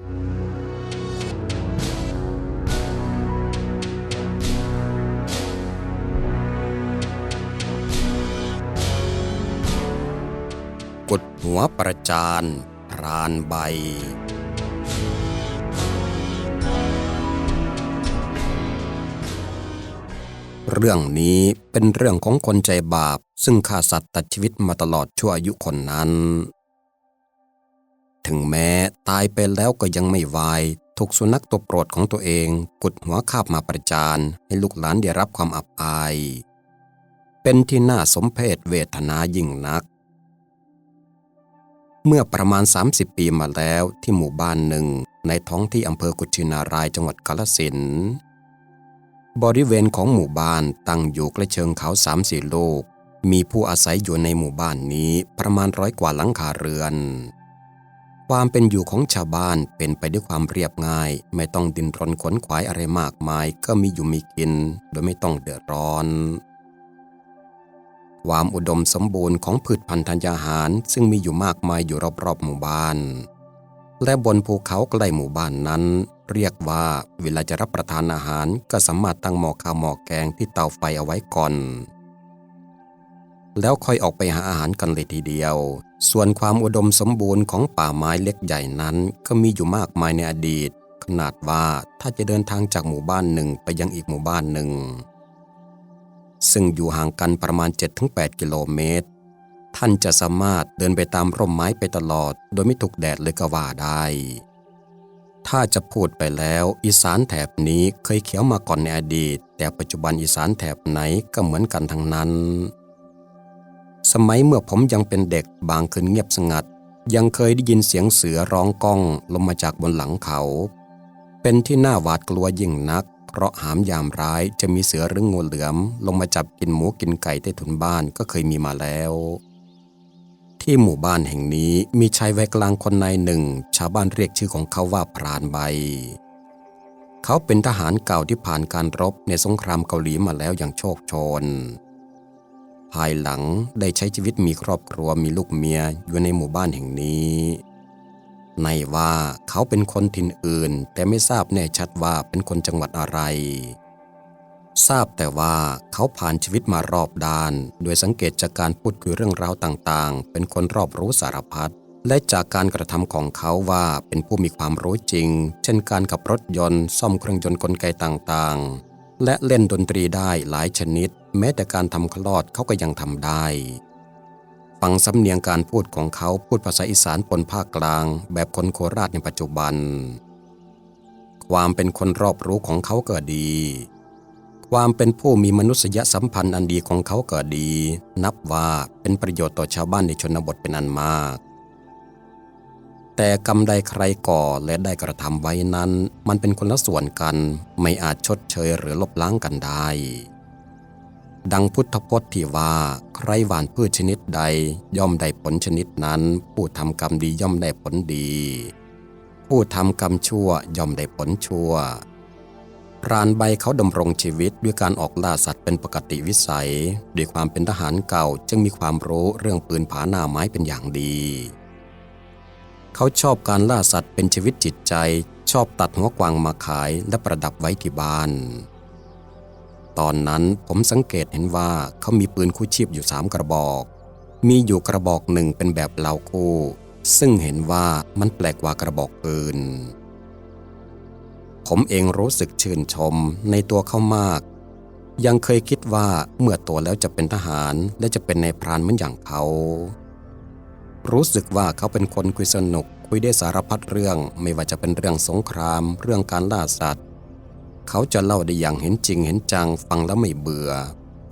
กดหัวประจานพรานใบ เรื่องนี้เป็นเรื่องของคนใจบาป ซึ่งฆ่าสัตว์ตัดชีวิตมาตลอดชั่วอายุคนนั้น ถึงแม้ตายไปแล้วก็ยังไม่วายถูกสุนัขตัวโปรดของตัวเองกดหัวคาบมาประจานให้ลูกหลานได้รับความอับอาย เป็นที่น่าสมเพชเวทนายิ่งนัก เมื่อประมาณ 30 ปีมาแล้วที่หมู่บ้านหนึ่ง ในท้องที่อำเภอกุชินารายจังหวัดกาฬสินบริเวณของหมู่บ้านตั้งอยู่ใกล้เชิงเขาสามสี่ลูกมีผู้อาศัยอยู่ในหมู่บ้านนี้ประมาณร้อยกว่าหลังคาเรือน ความเป็นอยู่ของชาวบ้านเป็นไปด้วยความเรียบง่าย ไม่ต้องดินรนขนขวายอะไรมากมาย ก็มีอยู่มีกิน โดยไม่ต้องเดือดร้อน ความอุดมสมบูรณ์ของพืชพันธุ์ธัญญาหาร ซึ่งมีอยู่มากมายอยู่รอบๆหมู่บ้าน และบนภูเขาใกล้หมู่บ้านนั้น เรียกว่าเวลาจะรับประทานอาหารก็สามารถตั้งหม้อข้าวหม้อแกงที่เตาไฟเอาไว้ก่อน แล้วค่อยออกไปหาอาหารกันเลยทีเดียว ส่วนความอุดมสมบูรณ์ของป่าไม้เล็กใหญ่นั้น ก็มีอยู่มากมายในอดีต ขนาดว่าถ้าจะเดินทางจากหมู่บ้านหนึ่งไปยังอีกหมู่บ้านหนึ่ง ซึ่งอยู่ห่างกันประมาณ 7-8 กิโลเมตร ท่านจะสามารถเดินไปตามร่มไม้ไปตลอด โดยไม่ถูกแดดเลยก็ว่าได้ ถ้าจะพูดไปแล้วอีสานแถบนี้เคยเขียวมาก่อนในอดีต แต่ปัจจุบันอีสานแถบไหนก็เหมือนกันทั้งนั้น สมัยเมื่อผมยังเป็นเด็กบางคืนเงียบสงัด ยังเคยได้ยินเสียงเสือร้องก้องลงมาจากบนหลังเขา เป็นที่น่าหวาดกลัวยิ่งนัก เพราะหามยามร้ายจะมีเสือหรืองูเหลือม ลงมาจับกินหมูกินไก่ใต้ถุนบ้านก็เคยมีมาแล้ว ที่หมู่บ้านแห่งนี้มีชายวัยกลางคนนายหนึ่ง ชาวบ้านเรียกชื่อของเขาว่าพรานใบ เขาเป็นทหารเก่าที่ผ่านการรบในสงครามเกาหลีมาแล้วอย่างโชคโชน ภายหลังได้ใช้ชีวิตมีครอบครัวมีลูกเมียอยู่ในหมู่บ้านแห่งนี้ ในว่าเขาเป็นคนถิ่นอื่น แต่ไม่ทราบแน่ชัดว่าเป็นคนจังหวัดอะไร ทราบแต่ว่าเขาผ่านชีวิตมารอบด้าน โดยสังเกตจากการพูดคุยเรื่องราวต่างๆ เป็นคนรอบรู้สารพัดและจากการกระทำของเขาว่าเป็นผู้มีความรู้จริง เช่นการขับรถยนต์ ซ่อมเครื่องยนต์กลไกต่างๆ และเล่นดนตรีได้หลายชนิด แม้แต่การทำคลอดเขาก็ยังทำได้ ฟังสำเนียงการพูดของเขาพูดภาษาอีสานปนภาคกลาง แบบคนโคราชในปัจจุบัน ความเป็นคนรอบรู้ของเขาก็ดี ความเป็นผู้มีมนุษยสัมพันธ์อันดีของเขาก็ดี นับว่าเป็นประโยชน์ต่อชาวบ้านในชนบทเป็นอันมาก แต่กรรมใดใครก่อและได้กระทำไว้นั้น มันเป็นคนละส่วนกัน ไม่อาจชดเชยหรือลบล้างกันได้ ดังพุทธพจน์ที่ว่าใครหว่านพืชชนิดใดย่อมได้ผลชนิดนั้น ผู้ทำกรรมดีย่อมได้ผลดี ผู้ทำกรรมชั่วย่อมได้ผลชั่วพรานใบเขาดำรงชีวิตด้วยการออกล่าสัตว์เป็นปกติวิสัย ด้วยความเป็นทหารเก่าจึงมีความรู้เรื่องปืนผาหน้าไม้เป็นอย่างดี เขาชอบการล่าสัตว์เป็นชีวิตจิตใจ ชอบตัดหัวกวางมาขายและประดับไว้ที่บ้าน ตอนนั้นผมสังเกตเห็นว่าเขามีปืนคู่ชีพอยู่สามกระบอก มีอยู่กระบอกหนึ่งเป็นแบบเหลาคู่ ซึ่งเห็นว่ามันแปลกกว่ากระบอกปืน ผมเองรู้สึกชื่นชมในตัวเขามาก ยังเคยคิดว่าเมื่อโตแล้วจะเป็นทหารและจะเป็นนายพรานเหมือนอย่างเขา รู้สึกว่าเขาเป็นคนคุยสนุกคุยได้สารพัดเรื่องไม่ว่าจะเป็นเรื่องสงคราม เรื่องการล่าสัตว์ เขาจะเล่าได้อย่างเห็นจริงเห็นจังฟังแล้วไม่เบื่อ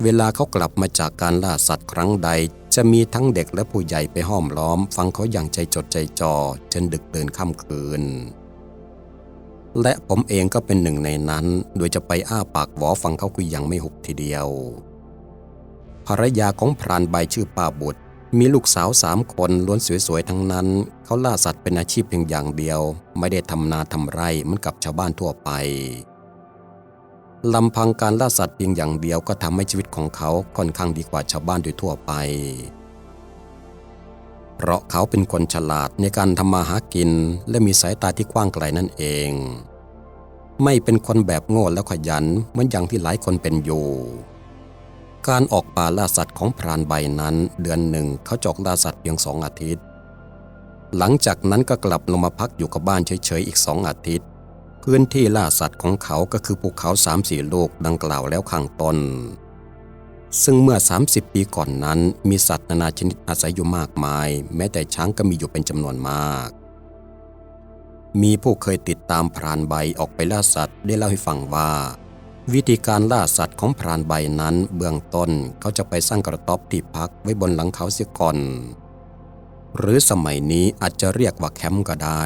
เวลาเขากลับมาจากการล่าสัตว์ครั้งใด จะมีทั้งเด็กและผู้ใหญ่ไปห้อมล้อม ฟังเขาอย่างใจจดใจจ่อจนดึกเดินค่ำคืน และผมเองก็เป็นหนึ่งในนั้น โดยจะไปอ้าปากหวอฟังเขาคุยอย่างไม่หุบทีเดียว ภรรยาของพรานใบชื่อป้าบุตรมีลูกสาวสามคนล้วนสวยๆทั้งนั้น เขาล่าสัตว์เป็นอาชีพเพียงอย่างเดียว ไม่ได้ทำนาทำไร่เหมือนกับชาวบ้านทั่วไป ลำพังการล่าสัตว์เพียงอย่างเดียวก็ทำให้ชีวิตของเขาค่อนข้างดีกว่าชาวบ้านโดยทั่วไป เพราะเขาเป็นคนฉลาดในการทำมาหากินและมีสายตาที่กว้างไกลนั่นเอง ไม่เป็นคนแบบโง่แล้วขยันเหมือนอย่างที่หลายคนเป็นอยู่ การออกป่าล่าสัตว์ของพรานใบนั้น เดือนหนึ่งเขาจอกล่าสัตว์เพียงสองอาทิตย์ หลังจากนั้นก็กลับลงมาพักอยู่กับบ้านเฉยๆอีกสองอาทิตย์ พื้นที่ล่าสัตว์ของเขาก็คือภูเขาสามสี่ลูกดังกล่าวแล้วข้างต้น ซึ่งเมื่อ 30 ปีก่อนนั้นมีสัตว์นานาชนิดอาศัยอยู่มากมาย แม้แต่ช้างก็มีอยู่เป็นจำนวนมาก มีผู้เคยติดตามพรานใบออกไปล่าสัตว์ได้เล่าให้ฟังว่า วิธีการล่าสัตว์ของพรานใบนั้นเบื้องต้นเขาจะไปสร้างกระต๊อบที่พักไว้บนหลังเขาเสียก่อน หรือสมัยนี้อาจจะเรียกว่าแคมป์ก็ได้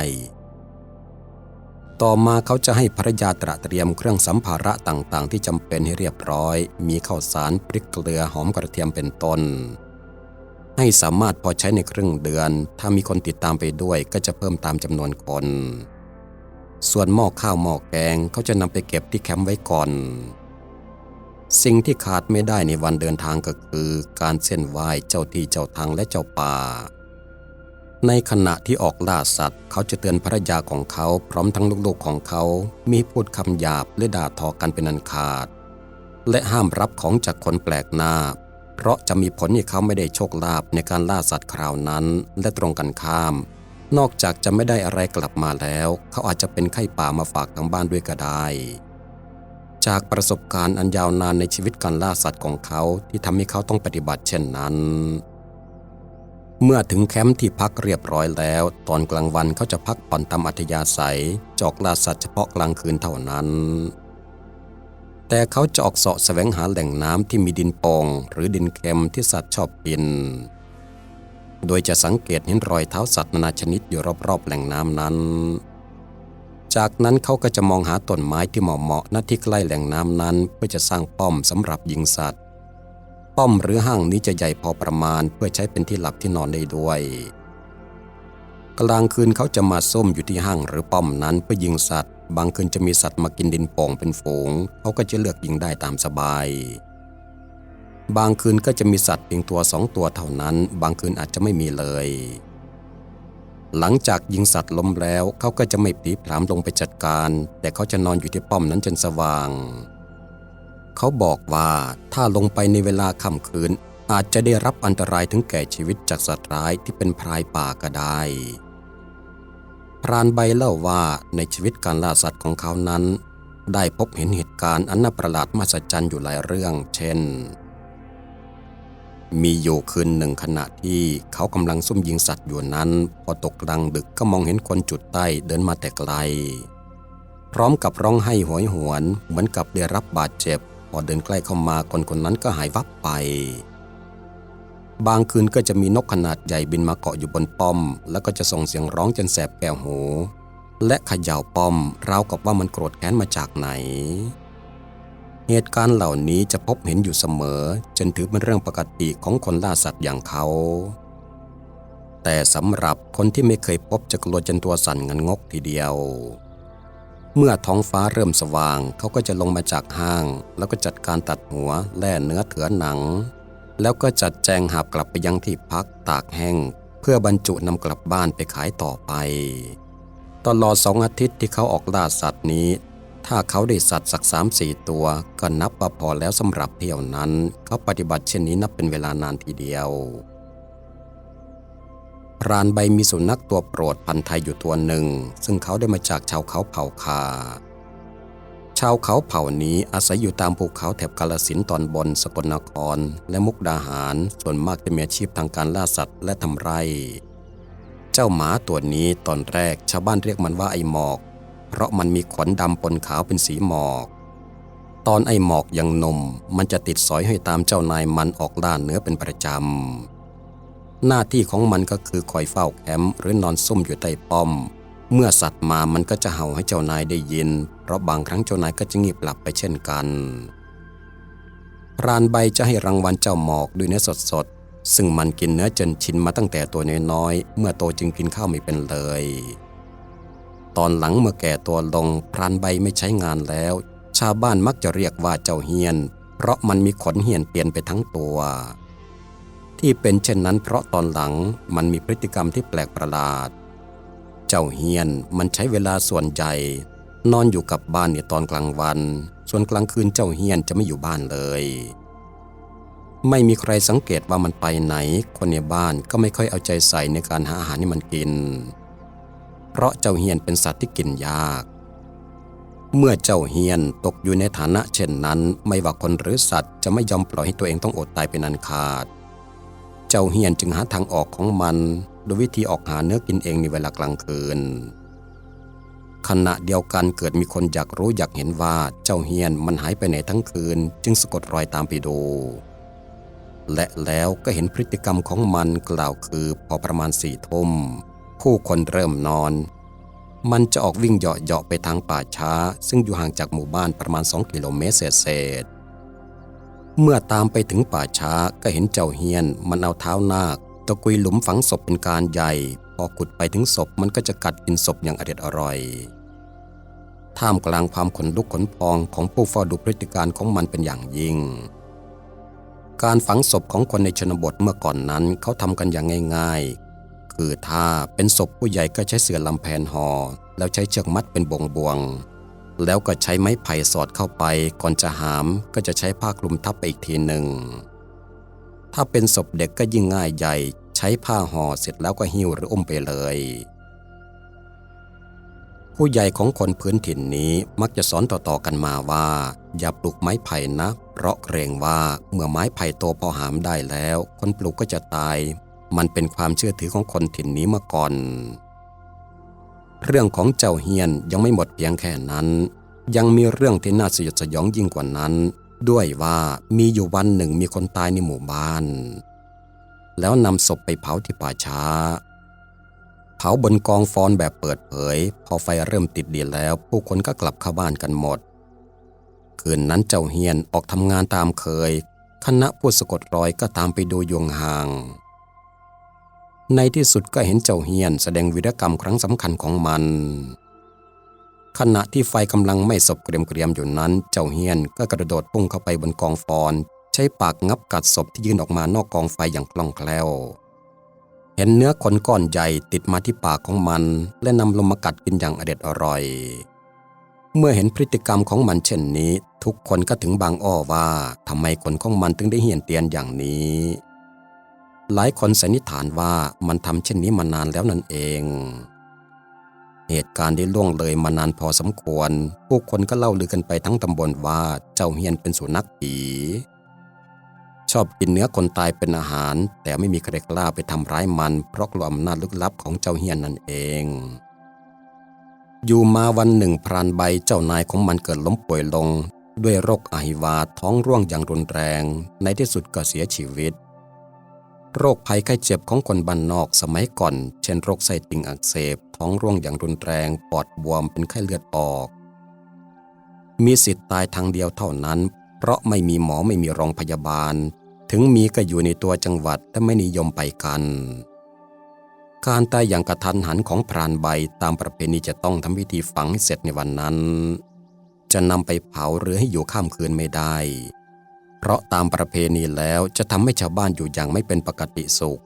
ต่อมาเขาจะให้ภรรยาตระเตรียมเครื่องสัมภาระต่างๆ ที่จำเป็นให้เรียบร้อย มีข้าวสารพริกเกลือหอมกระเทียมเป็นต้น ให้สามารถพอใช้ในครึ่งเดือน ถ้ามีคนติดตามไปด้วยก็จะเพิ่มตามจำนวนคน ส่วนหม้อข้าวหม้อแกงเขาจะนำไปเก็บที่แคมป์ไว้ก่อน สิ่งที่ขาดไม่ได้ในวันเดินทางก็คือ การเส้นไหว้เจ้าที่เจ้าทางและเจ้าป่า ในขณะที่ออกล่าสัตว์ เขาจะเตือนภรรยาของเขาพร้อมทั้งลูกๆของเขา มีพูดคำหยาบและด่าทอกันเป็นอันขาด และห้ามรับของจากคนแปลกหน้า เพราะจะมีผลให้เขาไม่ได้โชคลาภในการล่าสัตว์คราวนั้นและตรงกันข้าม นอกจากจะไม่ได้อะไรกลับมาแล้ว เขาอาจจะเป็นไข้ป่ามาฝากทางบ้านด้วยก็ได้จากประสบการณ์อันยาวนานในชีวิตการล่าสัตว์ของเขาที่ทำให้เขาต้องปฏิบัติเช่นนั้น เมื่อถึงแคมป์ที่พักเรียบร้อยแล้ว ตอนกลางวันเขาจะพักผ่อนตามอัธยาศัย จอกล่าสัตว์เฉพาะกลางคืนเท่านั้น แต่เขาจะออกเสาะแสวงหาแหล่งน้ำที่มีดินป่งหรือดินเค็มที่สัตว์ชอบกิน โดยจะสังเกตเห็นรอยเท้าสัตว์นานาชนิดอยู่รอบๆแหล่งน้ำนั้น จากนั้นเขาก็จะมองหาต้นไม้ที่เหมาะๆณที่ใกล้แหล่งน้ำนั้น เพื่อจะสร้างป้อมสำหรับยิงสัตว์ ป้อมหรือห้างนี้จะใหญ่พอประมาณเพื่อใช้เป็นที่หลับที่นอนได้ด้วย กลางคืนเขาจะมาซุ่มอยู่ที่ห้างหรือป้อมนั้นเพื่อยิงสัตว์ บางคืนจะมีสัตว์มากินดินโป่งเป็นฝูง เขาก็จะเลือกยิงได้ตามสบาย บางคืนก็จะมีสัตว์เพียงตัวสองตัวเท่านั้น บางคืนอาจจะไม่มีเลย หลังจากยิงสัตว์ล้มแล้วเขาก็จะไม่ผีผลามลงไปจัดการ แต่เขาจะนอนอยู่ที่ป้อมนั้นจนสว่าง เขาบอกว่าถ้าลงไปในเวลาค่ำคืน อาจจะได้รับอันตรายถึงแก่ชีวิตจากสัตว์ร้ายที่เป็นพรายป่าก็ได้ พรานใบเล่าว่าในชีวิตการล่าสัตว์ของเขานั้น ได้พบเห็นเหตุการณ์อันน่าประหลาดมหัศจรรย์อยู่หลายเรื่อง เช่น มีอยู่คืนหนึ่งขณะที่เขากำลังซุ่มยิงสัตว์อยู่นั้น พอตกกลางดึกก็มองเห็นคนจุดใต้เดินมาแต่ไกล พร้อมกับร้องไห้โหยหวนเหมือนกับได้รับบาดเจ็บ พอเดินใกล้เข้ามาคนคนนั้นก็หายวับไป บางคืนก็จะมีนกขนาดใหญ่บินมาเกาะอยู่บนป้อม แล้วก็จะส่งเสียงร้องจนแสบแก้วหู และเขย่าป้อมราวกับว่ามันโกรธแค้นมาจากไหน เหตุการณ์เหล่านี้จะพบเห็นอยู่เสมอ จนถือเป็นเรื่องปกติของคนล่าสัตว์อย่างเขาแต่สำหรับคนที่ไม่เคยพบจะกลัวจนตัวสั่นงันงกทีเดียว เมื่อท้องฟ้าเริ่มสว่าง เขาก็จะลงมาจากห้าง แล้วก็จัดการตัดหัวแล่เนื้อเถือหนัง แล้วก็จัดแจงหาบกลับไปยังที่พักตากแห้ง เพื่อบรรจุนำกลับบ้านไปขายต่อไป ตลอดสองอาทิตย์ที่เขาออกล่าสัตว์นี้ ถ้าเขาได้สัตว์สักสามสี่ตัว ก็นับว่าพอแล้วสำหรับเที่ยวนั้น เขาปฏิบัติเช่นนี้นับเป็นเวลานานทีเดียว พรานใบมีสุนัขตัวโปรดพันธุ์ไทยอยู่ตัวหนึ่ง ซึ่งเขาได้มาจากชาวเขาเผ่าคา ชาวเขาเผ่านี้อาศัยอยู่ตามภูเขาแถบกาลสินตอนบนสกลนคร และมุกดาหาร ส่วนมากจะมีอาชีพทางการล่าสัตว์และทำไร่ เจ้าหมาตัวนี้ตอนแรกชาวบ้านเรียกมันว่าไอหมอก เพราะมันมีขนดำปนขาวเป็นสีหมอกตอนไอหมอกยังนมมันจะติดสอยให้ตามเจ้านายมันออกล่าเนื้อเป็นประจำ หน้าที่ของมันก็คือคอยเฝ้าแคมป์หรือนอนซุ่มอยู่ใต้ป้อม เมื่อสัตว์มามันก็จะเห่าให้เจ้านายได้ยิน เพราะบางครั้งเจ้านายก็จะงีบหลับไปเช่นกัน พรานใบจะให้รางวัลเจ้าหมอกด้วยเนื้อสดๆ ซึ่งมันกินเนื้อจนชินมาตั้งแต่ตัวน้อยๆ เมื่อโตจึงกินข้าวไม่เป็นเลย ตอนหลังเมื่อแก่ตัวลงพรานใบไม่ใช้งานแล้ว ชาวบ้านมักจะเรียกว่าเจ้าเฮียน เพราะมันมีขนเหียนเปลี่ยนไปทั้งตัว ที่เป็นเช่นนั้นเพราะตอนหลังมันมีพฤติกรรมที่แปลกประหลาด เจ้าเฮียนมันใช้เวลาส่วนใหญ่นอนอยู่กับบ้านในตอนกลางวัน ส่วนกลางคืนเจ้าเฮียนจะไม่อยู่บ้านเลย ไม่มีใครสังเกตว่ามันไปไหน คนในบ้านก็ไม่ค่อยเอาใจใส่ในการหาอาหารให้มันกิน เพราะเจ้าเฮียนเป็นสัตว์ที่กินยาก เมื่อเจ้าเฮียนตกอยู่ในฐานะเช่นนั้น ไม่ว่าคนหรือสัตว์จะไม่ยอมปล่อยให้ตัวเองต้องอดตายเป็นอันขาด เจ้าเฮียนจึงหาทางออกของมัน โดยวิธีออกหาเนื้อกินเองในเวลากลางคืน ขณะเดียวกันเกิดมีคนอยากรู้อยากเห็นว่าเจ้าเฮียนมันหายไปไหนทั้งคืน จึงสะกดรอยตามไปดู และแล้วก็เห็นพฤติกรรมของมันกล่าวคือพอประมาณสี่ทุ่มผู้คนเริ่มนอน มันจะออกวิ่งเหาะๆไปทางป่าช้า ซึ่งอยู่ห่างจากหมู่บ้านประมาณ 2 กิโลเมตรเศษ เมื่อตามไปถึงป่าช้าก็เห็นเจ้าเฮียน มันเอาเท้านาคตะกุยหลุมฝังศพเป็นการใหญ่ พอขุดไปถึงศพมันก็จะกัดกินศพอย่างอร็ดอร่อย ท่ามกลางความขนลุกขนพองของผู้เฝ้าดูพฤติการของมันเป็นอย่างยิ่ง การฝังศพของคนในชนบทเมื่อก่อนนั้นเขาทำกันอย่างง่าย ๆ คือถ้าเป็นศพผู้ใหญ่ก็ใช้เสื่อลำแพนหอ่อแล้วใช้เชือกมัดเป็นบงบวง แล้วก็ใช้ไม้ไผ่สอดเข้าไปก่อนจะหามก็จะใช้ผ้าคลุมทับไปอีกทีหนึ่ง ถ้าเป็นศพเด็กก็ยิ่งง่ายใหญ่ ใช้ผ้าห่อเสร็จแล้วก็หิ้วหรืออุ้มไปเลย ผู้ใหญ่ของคนพื้นถิ่นนี้มักจะสอนต่อๆกันมาว่า อย่าปลูกไม้ไผ่นะ เพราะเกรงว่าเมื่อไม้ไผ่โตพอหามได้แล้ว คนปลูกก็จะตาย มันเป็นความเชื่อถือของคนถิ่นนี้มื่อก่อน เรื่องของเจ้าเฮียนยังไม่หมดเพียงแค่นั้น ยังมีเรื่องที่น่าสยดสยองยิ่งกว่านั้น ด้วยว่ามีอยู่วันหนึ่งมีคนตายในหมู่บ้าน แล้วนำศพไปเผาที่ป่าช้า เผาบนกองฟอนแบบเปิดเผย พอไฟเริ่มติดดีแล้ว ผู้คนก็กลับเข้าบ้านกันหมด คืนนั้นเจ้าเฮียนออกทำงานตามเคย คณะผู้สะกดรอยก็ตามไปดูยวงห่าง ในที่สุดก็เห็นเจ้าเฮียนแสดงวีรกรรมครั้งสำคัญของมัน ขณะที่ไฟกำลังไม่สบเกรียมเกรียมๆอยู่นั้น เจ้าเฮียนก็กระโดดพุ่งเข้าไปบนกองฟอน ใช้ปากงับกัดศพที่ยื่นออกมานอกกองไฟอย่างคล่องแคล่ว เห็นเนื้อขนก้อนใหญ่ติดมาที่ปากของมัน และนำลงมากัดกินอย่างอเด็ดอร่อย เมื่อเห็นพฤติกรรมของมันเช่นนี้ ทุกคนก็ถึงบางอ้อว่าทำไมขนของมันถึงได้เหี่ยนเตียนอย่างนี้ หลายคนสันนิษฐานว่ามันทำเช่นนี้มานานแล้วนั่นเอง เหตุการณ์ได้ล่วงเลยมานานพอสมควร ผู้คนก็เล่าลือกันไปทั้งตำบลว่าเจ้าเฮียนเป็นสุนัขผีชอบกินเนื้อคนตายเป็นอาหาร แต่ไม่มีใครกล้าไปทำร้ายมัน เพราะกลัวอำนาจลึกลับของเจ้าเฮียนนั่นเอง อยู่มาวันหนึ่งพรานใบเจ้านายของมันเกิดล้มป่วยลง ด้วยโรคอหิวาท้องร่วงอย่างรุนแรง ในที่สุดก็เสียชีวิต โรคภัยไข้เจ็บของคนบ้านนอกสมัยก่อน เช่นโรคไส้ติ่งอักเสบ ท้องร่วงอย่างรุนแรง ปอดบวมเป็นไข้เลือดออก มีสิทธิ์ตายทางเดียวเท่านั้น เพราะไม่มีหมอไม่มีโรงพยาบาล ถึงมีก็อยู่ในตัวจังหวัดและไม่นิยมไปกัน การตายอย่างกระทันหันของพรานใบตามประเพณีจะต้องทำพิธีฝังให้เสร็จในวันนั้น จะนำไปเผาหรือให้อยู่ข้ามคืนไม่ได้ เพราะตามประเพณีแล้วจะทำให้ชาวบ้านอยู่อย่างไม่เป็นปกติสุข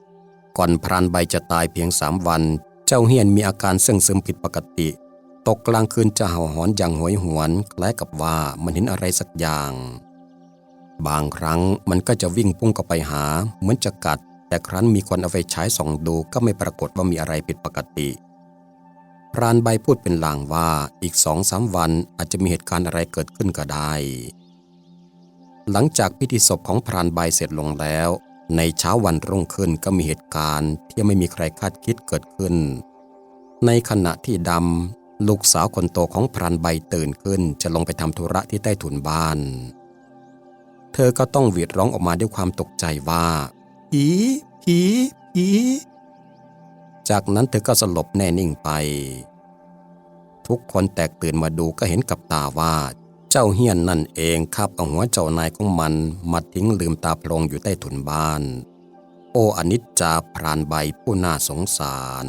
ก่อนพรานใบจะตายเพียงสามวัน เจ้าเฮียนมีอาการเสื่งซึมผิดปกติ ตกกลางคืนจะเห่าหอนอย่างหวยหวนคล้ายกับว่ามันเห็นอะไรสักอย่าง บางครั้งมันก็จะวิ่งพุ่งเข้าไปหา เหมือนจะกัด แต่ครั้นมีคนเอาไฟฉายส่องดูก็ไม่ปรากฏว่ามีอะไรผิดปกติพรานใบพูดเป็นลางว่าอีกสองสามวันอาจจะมีเหตุการณ์อะไรเกิดขึ้นก็ได้ หลังจากพิธีศพของพรานใบเสร็จลงแล้ว ในเช้าวันรุ่งขึ้นก็มีเหตุการณ์ที่ไม่มีใครคาดคิดเกิดขึ้น ในขณะที่ดำลูกสาวคนโตของพรานใบตื่นขึ้น จะลงไปทำธุระที่ใต้ถุนบ้าน เธอก็ต้องหวีดร้องออกมาด้วยความตกใจว่าผีผีผีจากนั้นเธอก็สลบแน่นิ่งไป ทุกคนแตกตื่นมาดูก็เห็นกับตาว่า เจ้าเฮียนนั่นเองคาบเอาหัวเจ้านายของมันมาทิ้งลืมตาโพลงอยู่ใต้ถุนบ้าน โอ้อนิจจาพรานใบผู้น่าสงสาร